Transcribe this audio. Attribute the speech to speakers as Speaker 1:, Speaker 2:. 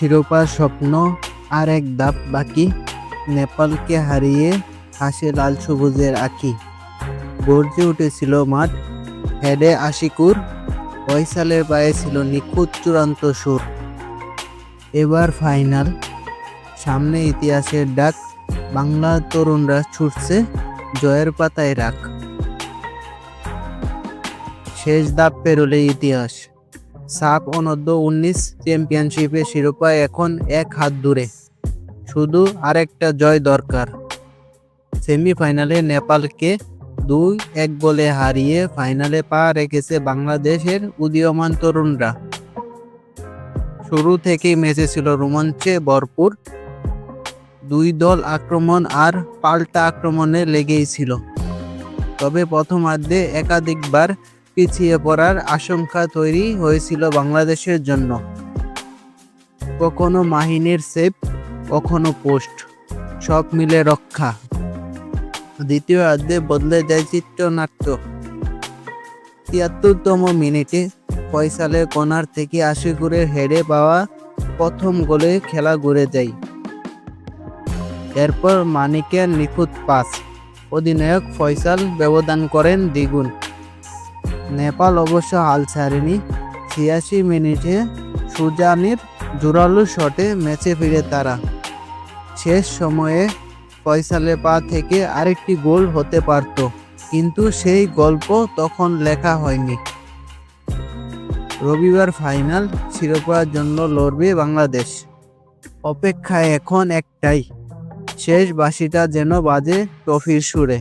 Speaker 1: শিরোপার স্বপ্ন আর এক ধাপ বাকি। নেপালকে হারিয়ে হাসে লাল সবুজের আঁকি গর্জে উঠেছিল মাঠ, হেডে আশিকুর ফয়সালের পায়ে ছিল নিখুঁত চূড়ান্ত সুর। এবার ফাইনাল, সামনে ইতিহাসের ডাক, বাংলা তরুণরা ছুটছে জয়ের পাতায় রাখ। শেষ দাপ পেরোলে ইতিহাস। সাপ অনূর্ধ্ব উনিশ চ্যাম্পিয়নশিপের শিরোপা এখন এক হাত দূরে। শুধু আরেকটা জয় দরকার। সেমিফাইনালে নেপালকে দুই এক গোলে হারিয়ে ফাইনালে পা রেখেছে বাংলাদেশের উদীয়মান তরুণরা। শুরু থেকেই ম্যাচে ছিল রোমাঞ্চে ভরপুর। দুই দল আক্রমণ আর পাল্টা আক্রমণে লেগেই ছিল। তবে প্রথমার্ধে একাধিকবার পিছিয়ে পড়ার আশঙ্কা তৈরি হয়েছিল বাংলাদেশের জন্য। কখনো মাহিনের সেভ কখনো পোস্ট। সব মিলে রক্ষা। দ্বিতীয় অর্ধে বদলে যায় চিত্রনাট্য। তিয়াত্তরতম মিনিটে ফয়সালের কর্নার থেকে আশি করে হেরে পাওয়া প্রথম গোলে খেলা ঘুরে যায়। এরপর মানিকের নিখুঁত পাস। অধিনায়ক ফয়সাল ব্যবধান করেন দ্বিগুণ। নেপাল অবশ্য হাল ছাড়েনি। ছিয়াশি মিনিটে সুজানির জোরালো শটে ম্যাচে ফিরে তারা। শেষ সময়ে ফয়সালের পা থেকে আরেকটি গোল হতে পারত, কিন্তু সেই গল্প তখন লেখা হয়নি। রবিবার ফাইনাল শিরোপার জন্য লড়বে বাংলাদেশ। অপেক্ষায় এখন একটাই, শেষ বাসিটা যেন বাজে ট্রফির সুরে।